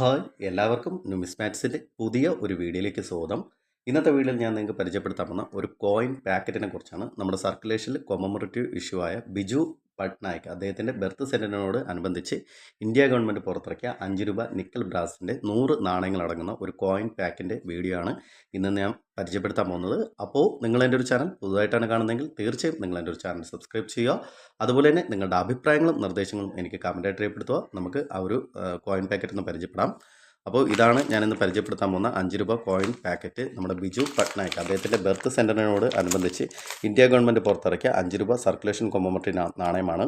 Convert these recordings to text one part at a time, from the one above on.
Hi എല്ലാവർക്കും ന്യൂമിസ്മാറ്റ്സിന്റെ പുതിയ ഒരു വീഡിയോയിലേക്ക് സ്വാഗതം. ഇന്നത്തെ വീഡിയോയിൽ ഞാൻ നിങ്ങൾക്ക് പരിചയപ്പെടുത്താൻ പോകുന്ന ഒരു കോയിൻ പാക്കറ്റിനെ കുറിച്ചാണ്. നമ്മുടെ സർക്കുലേഷനിൽ കൊമമറേറ്റീവ് ഇഷ്യൂ ആയ ബിജു പട്നായിക് അദ്ദേഹത്തിന്റെ ബർത്ത് സെന്റിനോട് അനുബന്ധിച്ച് ഇന്ത്യ ഗവൺമെന്റ് പുറത്തിറക്കിയ അഞ്ച് രൂപ നിക്കൽ ബ്രാസിന്റെ നൂറ് നാണയങ്ങളടങ്ങുന്ന ഒരു കോയിൻ പാക്കിന്റെ വീഡിയോ ആണ് ഇന്ന് ഞാൻ പരിചയപ്പെടുത്താൻ പോകുന്നത്. അപ്പോൾ നിങ്ങൾ എന്റെ ഒരു ചാനൽ പുതുതായിട്ടാണ് കാണുന്നതെങ്കിൽ തീർച്ചയായും നിങ്ങൾ എന്റെ ഒരു ചാനൽ സബ്സ്ക്രൈബ് ചെയ്യുക. അതുപോലെ തന്നെ നിങ്ങളുടെ അഭിപ്രായങ്ങളും നിർദ്ദേശങ്ങളും എനിക്ക് കമന്റായിട്ട് രേഖപ്പെടുത്തുക. നമുക്ക് ആ ഒരു കോയിൻ പാക്കറ്റ് ഒന്ന് പരിചയപ്പെടാം. അപ്പോൾ ഇതാണ് ഞാനിന്ന് പരിചയപ്പെടുത്താൻ പോകുന്ന അഞ്ച് രൂപ കോയിൻ പാക്കറ്റ് നമ്മുടെ ബിജു പട്നായിക്. അദ്ദേഹത്തിന്റെ ബർത്ത് സെന്ററിനോട് അനുബന്ധിച്ച് ഇന്ത്യ ഗവൺമെന്റ് പുറത്തിറക്കിയ അഞ്ച് രൂപ സർക്കുലേഷൻ കൊമ്പമട്ടി നാണയമാണ്.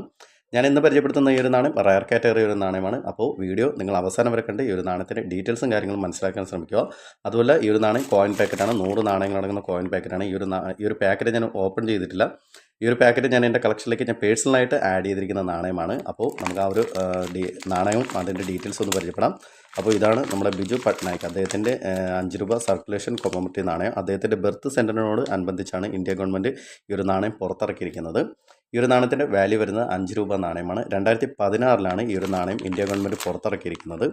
ഞാൻ ഇന്ന് പരിചയപ്പെടുത്തുന്ന ഈ ഒരു നാണയം റയർ കാറ്റഗറി ഒരു നാണയമാണ്. അപ്പോൾ വീഡിയോ നിങ്ങൾ അവസാനം വരെ കണ്ട് ഈ ഒരു നാണയത്തിന്റെ ഡീറ്റെയിൽസും കാര്യങ്ങളും മനസ്സിലാക്കാൻ ശ്രമിക്കുക. അതുപോലെ ഈ ഒരു നാണയം കോയിൻ പാക്കറ്റാണ്. നൂറ് നാണയങ്ങൾ അടങ്ങുന്ന കോയിൻ പാക്കറ്റാണ്. ഈ ഒരു ഈ ഒരു പാക്കറ്റ് ഞാൻ ഓപ്പൺ ചെയ്തിട്ടില്ല. ഈ ഒരു പാക്കറ്റ് ഞാൻ എന്റെ കളക്ഷനിലേക്ക് ഞാൻ പേഴ്സണലായിട്ട് ആഡ് ചെയ്തിരിക്കുന്ന നാണയമാണ്. അപ്പോൾ നമുക്ക് ആ ഒരു നാണയവും അതിന്റെ ഡീറ്റെയിൽസ് ഒന്ന് പരിചയപ്പെടാം. അപ്പോൾ ഇതാണ് നമ്മുടെ ബിജു പട്നായിക്. അദ്ദേഹത്തിന്റെ അഞ്ച് രൂപ സർക്കുലേഷൻ കൊമമിറ്റി നാണയം. അദ്ദേഹത്തിന്റെ ബർത്ത് സെന്ററിനോട് അനുബന്ധിച്ചാണ് ഇന്ത്യ ഗവൺമെന്റ് ഈ ഒരു നാണയം പുറത്തിറക്കിയിരിക്കുന്നത്. ഈ ഒരു നാണയത്തിന്റെ വാല്യൂ വരുന്നത് അഞ്ച് രൂപ നാണയമാണ്. രണ്ടായിരത്തി പതിനാറിലാണ് ഈ ഒരു നാണയം ഇന്ത്യ ഗവൺമെന്റ് പുറത്തിറക്കിയിരിക്കുന്നത്.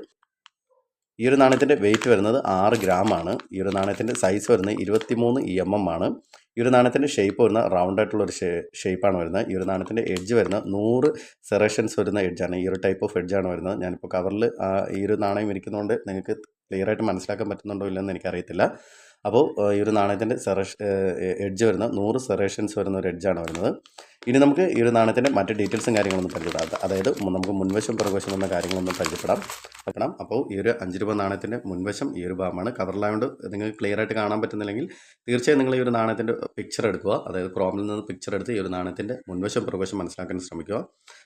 ഈ ഒരു നാണയത്തിന്റെ വെയിറ്റ് വരുന്നത് ആറ് ഗ്രാം ആണ് ഈ ഒരു നാണയത്തിന്റെ സൈസ് വരുന്നത് ഇരുപത്തിമൂന്ന് എം എം ആണ്. ഈ ഒരു നാണയത്തിന്റെ ഷേപ്പ് വരുന്ന റൗണ്ട് ആയിട്ടുള്ള ഒരു ഷേപ്പാണ് വരുന്നത്. ഈ ഒരു നാണയത്തിന്റെ എഡ്ജ് വരുന്ന നൂറ് സെറേഷൻസ് വരുന്ന എഡ്ജാണ് ഈ ഒരു ടൈപ്പ് ഓഫ് എഡ്ജാണ് വരുന്നത്. ഞാനിപ്പോൾ കവറിൽ ഈ ഒരു നാണയം ഇരിക്കുന്നതുകൊണ്ട് നിങ്ങൾക്ക് ക്ലിയർ ആയിട്ട് മനസ്സിലാക്കാൻ പറ്റുന്നുണ്ടോ ഇല്ലെന്ന് എനിക്കറിയത്തില്ല. അപ്പോൾ ഈ ഒരു നാണയത്തിന്റെ സെറേഷ എഡ്ജ് വരുന്ന നൂറ് സെറേഷൻസ് വരുന്ന ഒരു എഡ്ജാണ് വരുന്നത്. ഇനി നമുക്ക് ഈ ഒരു നാണയത്തിന്റെ മറ്റ് ഡീറ്റെയിൽസും കാര്യങ്ങളൊന്നും പരിചയപ്പെടാം. അതായത് നമുക്ക് മുൻവശം പുറകുവശം എന്ന കാര്യങ്ങളൊന്നും പരിചയപ്പെടാം. വെക്കണം. അപ്പോൾ ഈ ഒരു അഞ്ച് രൂപ നാണയത്തിന്റെ മുൻവശം ഈ ഒരു ഭാഗമാണ്. കവറിലായതുകൊണ്ട് നിങ്ങൾക്ക് ക്ലിയർ ആയിട്ട് കാണാൻ പറ്റുന്നില്ലെങ്കിൽ തീർച്ചയായും നിങ്ങൾ ഈ ഒരു നാണയത്തിന്റെ പിക്ചർ എടുക്കുക. അതായത് ക്രോമിൽ നിന്ന് പിക്ചർ എടുത്ത് ഈ ഒരു നാണയത്തിന്റെ മുൻവശം പുറകുവശം മനസ്സിലാക്കാൻ ശ്രമിക്കുക.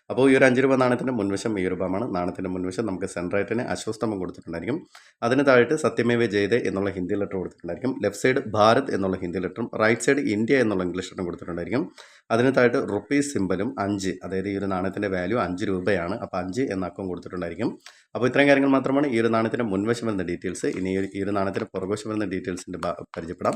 അപ്പോൾ ഈ ഒരു അഞ്ച് രൂപ നാണയത്തിന്റെ മുൻവശം ഈ ഒരു ഭാഗമാണ്. നാണയത്തിന്റെ മുൻവശം നമുക്ക് സെൻട്രൈറ്റിന് അശ്വസ്തംഭം കൊടുത്തിട്ടുണ്ടായിരിക്കും. അതിന് താഴെ സത്യമേവ ജയതേ എന്നുള്ള ഹിന്ദി ലെറ്റർ കൊടുത്തിട്ടുണ്ടായിരിക്കും. ലെഫ്റ്റ് സൈഡ് ഭാരത് എന്നുള്ള ഹിന്ദി ലെറ്ററും റൈറ്റ് സൈഡ് ഇന്ത്യ എന്നുള്ള ഇംഗ്ലീഷ് ലെറ്ററും കൊടുത്തിട്ടുണ്ടായിരിക്കും. അതിന് താഴത്ത് റുപ്പീസ് സിമ്പലും അഞ്ച് അതായത് ഈ ഒരു നാണയത്തിന്റെ വാല്യൂ അഞ്ച് രൂപയാണ്. അപ്പോൾ അഞ്ച് എന്ന അക്കം കൊടുത്തിട്ടുണ്ടായിരിക്കും. അപ്പോൾ ഇത്രയും കാര്യങ്ങൾ മാത്രമാണ് ഈ ഒരു നാണയത്തിന്റെ മുൻവശം വരുന്ന ഡീറ്റെയിൽസ് ഇനി ഈ ഒരു- നാണയത്തിന്റെ പുറകുവശം വരുന്ന ഡീറ്റെയിൽസിന്റെ പരിചയപ്പെടാം.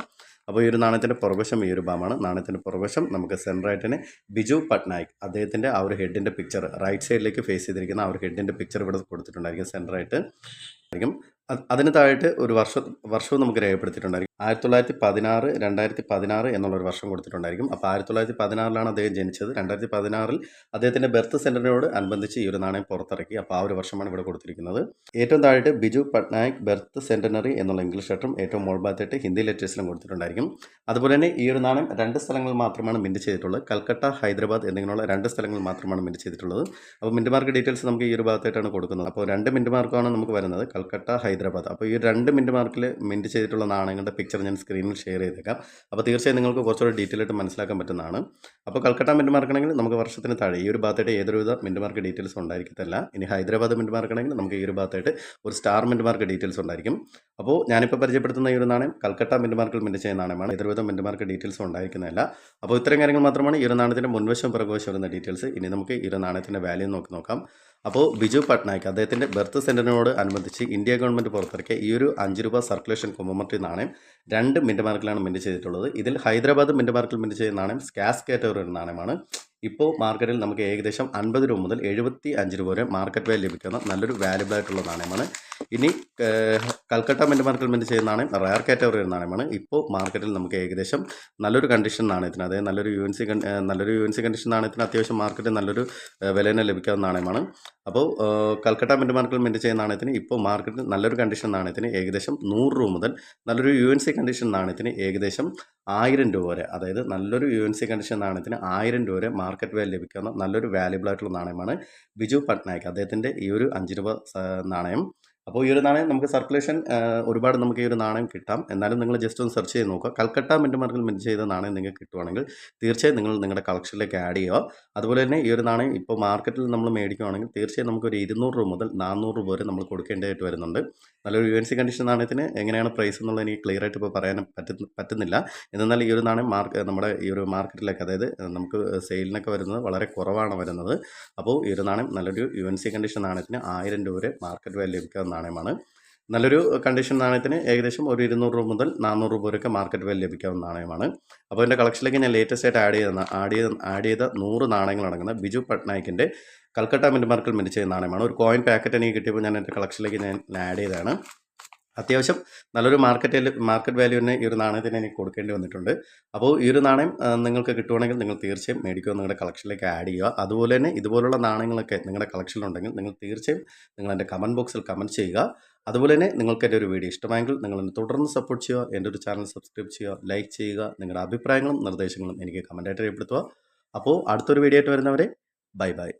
അപ്പോൾ ഈ ഒരു നാണയത്തിന്റെ പുറകുവശം ഈ ഒരു ഭാഗമാണ്. നാണയത്തിന്റെ പുറകുവശം നമുക്ക് സെൻട്രായിട്ടിന് ബിജു പട്നായിക് അദ്ദേഹത്തിന്റെ ആ ഒരു ഹെഡിന്റെ പിക്ചർ റൈറ്റ് സൈഡിലേക്ക് ഫേസ് ചെയ്തിരിക്കുന്ന ആ ഒരു ഹെഡിന്റെ പിക്ചർ ഇവിടെ കൊടുത്തിട്ടുണ്ടായിരിക്കും സെൻട്രായിട്ട് ആയിരിക്കും അതിന് താഴെ ഒരു വർഷം വർഷവും നമുക്ക് രേഖപ്പെടുത്തിയിട്ടുണ്ടായിരിക്കും. ആയിരത്തി തൊള്ളായിരത്തി പതിനാറ് രണ്ടായിരത്തി പതിനാറ് എന്നുള്ളൊരു വർഷം കൊടുത്തിട്ടുണ്ടായിരിക്കും. അപ്പോൾ ആയിരത്തി തൊള്ളായിരത്തി പതിനാറിലാണ് അദ്ദേഹം ജനിച്ചത്. രണ്ടായിരത്തി പതിനാറിൽ അദ്ദേഹത്തിന്റെ ബർത്ത് സെന്ററിനോട് അനുബന്ധിച്ച് ഈ ഒരു നാണയം പുറത്തിറക്കി. അപ്പോൾ ആ ഒരു വർഷമാണ് ഇവിടെ കൊടുത്തിരിക്കുന്നത്. ഏറ്റവും താഴെ ബിജു പട്നായക് ബർത്ത് സെന്റനറി എന്നുള്ള ഇംഗ്ലീഷ് ലെറ്ററും ഏറ്റവും മുകൾ ഹിന്ദി ലെറ്റേഴ്സിലും കൊടുത്തിട്ടുണ്ടായിരിക്കും. അതുപോലെ തന്നെ ഈ ഒരു നാണയം രണ്ട് സ്ഥലങ്ങൾ മാത്രമാണ് മിന്റ് ചെയ്തിട്ടുള്ളത്. കൽക്കട്ട ഹൈദരാബാദ് എന്നിങ്ങനെയുള്ള രണ്ട് സ്ഥലങ്ങൾ മാത്രമാണ് മിന്റ് ചെയ്തിട്ടുള്ളത്. അപ്പോൾ മിന്റ് മാർക്ക് ഡീറ്റെയിൽസ് നമുക്ക് ഈ ഒരു ഭാഗത്തായിട്ടാണ് കൊടുക്കുന്നത്. അപ്പോൾ രണ്ട് മിന്റ് മാർക്കാണ് നമുക്ക് വരുന്നത്. കൽക്കട്ട ഹൈദരാബാദ് അപ്പോൾ ഈ രണ്ട് മിന്റ് മാർക്കിൽ മിന്റ് ചെയ്തിട്ടുള്ള നാണയങ്ങളുടെ പിക്ചർ ഞാൻ സ്ക്രീനിൽ ഷെയർ ചെയ്തേക്കാം. അപ്പോൾ തീർച്ചയായും നിങ്ങൾക്ക് കുറച്ചുകൂടി ഡീറ്റെയിൽ ആയിട്ട് മനസ്സിലാക്കാൻ പറ്റുന്നതാണ്. അപ്പോൾ കൽക്കട്ട മിന്റ് മാർക്കാണെങ്കിൽ നമുക്ക് വർഷത്തിന് താഴെ ഈ ഒരു ഭാഗത്തായിട്ട് ഏതൊരുവിധ മിന്റ് മാർക്ക് ഡീറ്റെയിൽസ് ഉണ്ടായിരിക്കത്തില്ല. ഇനി ഹൈദരാബാദ് മിന്റ് മാർക്കാണെങ്കിൽ നമുക്ക് ഈ ഒരു ഭാഗത്തായിട്ട് ഒരു സ്റ്റാർ മിന്റ് മാർക്ക് ഡീറ്റെയിൽസ് ഉണ്ടായിരിക്കും. അപ്പോൾ ഞാനിപ്പോൾ പരിചയപ്പെടുത്തുന്ന ഈ ഒരു നാണയം കൽക്കട്ട മിന്റ് മാർക്കിൽ മിന്റ് ചെയ്യുന്ന നാണയമാണ്. ഏതൊരുവിധ മിന്റ് മാർക്ക് ഡീറ്റെയിൽസ് ഉണ്ടായിരിക്കുന്നതല്ല. അപ്പോൾ ഇത്തരം കാര്യങ്ങൾ മാത്രമാണ് ഈ ഒരു നാണയത്തിന്റെ മുൻവശം പുറകുവശം വരുന്ന ഡീറ്റെയിൽസ് ഇനി നമുക്ക് ഈ ഒരു നാണയത്തിന്റെ വാല്യൂ നോക്കി നോക്കാം. അപ്പോൾ ബിജു പട്നായിക് അദ്ദേഹത്തിന്റെ ബർത്ത് സെന്ററിനോട് അനുബന്ധിച്ച് ഇന്ത്യ ഗവൺമെന്റ് പുറത്തിറക്കിയ ഈ ഒരു അഞ്ച് രൂപ സർക്കുലേഷൻ കൊമമട്രി നാണയം രണ്ട് മിന്റ് മാർക്കിലാണ് മിന്റ് ചെയ്തിട്ടുള്ളത്. ഇതിൽ ഹൈദരാബാദ് മിന്റ് മാർക്കിൽ മിന്റ് ചെയ്ത നാണയം സ്കാസ് കാറ്റഗറി ഒരു നാണയമാണ്. ഇപ്പോൾ മാർക്കറ്റിൽ നമുക്ക് ഏകദേശം അൻപത് രൂപ മുതൽ എഴുപത്തി അഞ്ച് രൂപ വരെ മാർക്കറ്റ് വാല്യൂ ലഭിക്കുന്ന നല്ലൊരു വാല്യബിൾ ആയിട്ടുള്ള നാണയമാണ്. ഇനി കൽക്കട്ട മെന്റ് മാർക്കറ്റ് മെന്റ് ചെയ്യുന്ന നാണയം റയർ കാറ്റഗറി ഒരു നാണയമാണ്. ഇപ്പോൾ മാർക്കറ്റിൽ നമുക്ക് ഏകദേശം നല്ലൊരു കണ്ടീഷൻ നാണയത്തിന് അതായത് നല്ലൊരു യു എൻ സി നല്ലൊരു യു എൻ സി കണ്ടീഷൻ നാണയത്തിന് അത്യാവശ്യം മാർക്കറ്റിൽ നല്ലൊരു ഏഹ്, വില തന്നെ ലഭിക്കാവുന്ന നാണയമാണ്. അപ്പോൾ കൽക്കട്ട മെന്റ് മാർക്കിൽ മെന്റ് ചെയ്യുന്ന നാണയത്തിന് ഇപ്പോൾ മാർക്കറ്റിൽ നല്ലൊരു കണ്ടീഷൻ നാണയത്തിന് ഏകദേശം നൂറ് രൂപ മുതൽ നല്ലൊരു യു എൻ സി കണ്ടീഷൻ നാണയത്തിന് ഏകദേശം ആയിരം രൂപ വരെ അതായത് നല്ലൊരു യു എൻ സി കണ്ടീഷൻ നാണയത്തിന് ആയിരം രൂപ വരെ മാർക്കറ്റ് വാല്യൂ ലഭിക്കാവുന്ന നല്ലൊരു വാല്യബിൾ ആയിട്ടുള്ള നാണയമാണ് ബിജു പട്നായിക്. അദ്ദേഹത്തിന്റെ ഈ ഒരു അഞ്ച് രൂപ നാണയം അപ്പോൾ ഈ ഒരു നാണയം നമുക്ക് സർക്കുലേഷൻ ഒരുപാട് നമുക്ക് ഈ ഒരു നാണയം കിട്ടാം. എന്നാലും നിങ്ങൾ ജസ്റ്റ് ഒന്ന് സെർച്ച് ചെയ്ത് നോക്കുക. കൽക്കട്ട മിന്റ് മാർക്കിൽ മിന്റ് ചെയ്ത നാണയം നിങ്ങൾക്ക് കിട്ടുവാണെങ്കിൽ തീർച്ചയായും നിങ്ങൾ നിങ്ങളുടെ കളക്ഷനിലേക്ക് ആഡ് ചെയ്യുക. അതുപോലെ തന്നെ ഈ ഒരു നാണയം ഇപ്പോൾ മാർക്കറ്റിൽ നമ്മൾ മേടിക്കുകയാണെങ്കിൽ തീർച്ചയായും നമുക്കൊരു ഇരുന്നൂറ് രൂപ മുതൽ നാനൂറ് രൂപ വരെ നമ്മൾ കൊടുക്കേണ്ടതായിട്ട് വരുന്നുണ്ട്. നല്ലൊരു യു എൻ സി കണ്ടീഷൻ നാണയത്തിന് എങ്ങനെയാണ് പ്രൈസ് എന്നുള്ളത് എനിക്ക് ക്ലിയർ ആയിട്ട് ഇപ്പോൾ പറയാൻ പറ്റുന്ന പറ്റുന്നില്ല. എന്നാൽ ഈ ഒരു നാണയം മാർക്ക് നമ്മുടെ ഈ ഒരു മാർക്കറ്റിലൊക്കെ അതായത് നമുക്ക് സെയിലിനൊക്കെ വരുന്നത് വളരെ കുറവാണ് വരുന്നത്. അപ്പോൾ ഈ ഒരു നാണയം നല്ലൊരു യു എൻ സി കണ്ടീഷൻ നാണയത്തിന് ആയിരം രൂപ വരെ മാർക്കറ്റ് വാല്യൂ ലഭിക്കാവുന്ന നാണയമാണ്. നല്ലൊരു കണ്ടീഷൻ നാണയത്തിന് ഏകദേശം ഒരു ഇരുന്നൂറ് രൂപ മുതൽ നാനൂറ് രൂപ വരെയൊക്കെ മാർക്കറ്റ് വില ലഭിക്കാവുന്ന നാണയമാണ്. അപ്പോൾ എന്റെ കളക്ഷനിലേക്ക് ഞാൻ ലേറ്റസ്റ്റ് ആയിട്ട് ആഡ് ചെയ്ത ആഡ് ചെയ്ത ആഡ് ചെയ്ത നൂറ് നാണയങ്ങൾ അടങ്ങുന്ന ബിജു പട്നായിക്കിന്റെ കൽക്കട്ട മിന്റ് മാർക്കിൽ മിനിച്ച നാണയമാണ്. ഒരു കോയിൻ പാക്കറ്റ് എനിക്ക് കിട്ടിയപ്പോൾ ഞാൻ എന്റെ കളക്ഷനിലേക്ക് ഞാൻ ആഡ് ചെയ്തതാണ്. അത്യാവശ്യം നല്ലൊരു മാർക്കറ്റിൽ മാർക്കറ്റ് വാല്യൂ തന്നെ ഈ ഒരു നാണയത്തിന് എനിക്ക് കൊടുക്കേണ്ടി വന്നിട്ടുണ്ട്. അപ്പോൾ ഈ ഒരു നാണയം നിങ്ങൾക്ക് കിട്ടുവാണെങ്കിൽ നിങ്ങൾ തീർച്ചയായും മേടിക്കുക നിങ്ങളുടെ കളക്ഷനിലേക്ക് ആഡ് ചെയ്യുക. അതുപോലെ തന്നെ ഇതുപോലുള്ള നാണയങ്ങളൊക്കെ നിങ്ങളുടെ കളക്ഷനിലുണ്ടെങ്കിൽ നിങ്ങൾ തീർച്ചയായും നിങ്ങൾ എന്റെ കമന്റ് ബോക്സിൽ കമന്റ് ചെയ്യുക. അതുപോലെ തന്നെ നിങ്ങൾക്ക് എന്റെ ഒരു വീഡിയോ ഇഷ്ടമായെങ്കിൽ നിങ്ങൾ എന്നെ തുടർന്ന് സപ്പോർട്ട് ചെയ്യുക എന്റെ ഒരു ചാനൽ സബ്സ്ക്രൈബ് ചെയ്യുക ലൈക്ക് ചെയ്യുക നിങ്ങളുടെ അഭിപ്രായങ്ങളും നിർദ്ദേശങ്ങളും എനിക്ക് കമന്റായിട്ട് രേഖപ്പെടുത്തുക. അപ്പോൾ അടുത്തൊരു വീഡിയോ ആയിട്ട് വരുന്നവരെ ബൈ ബൈ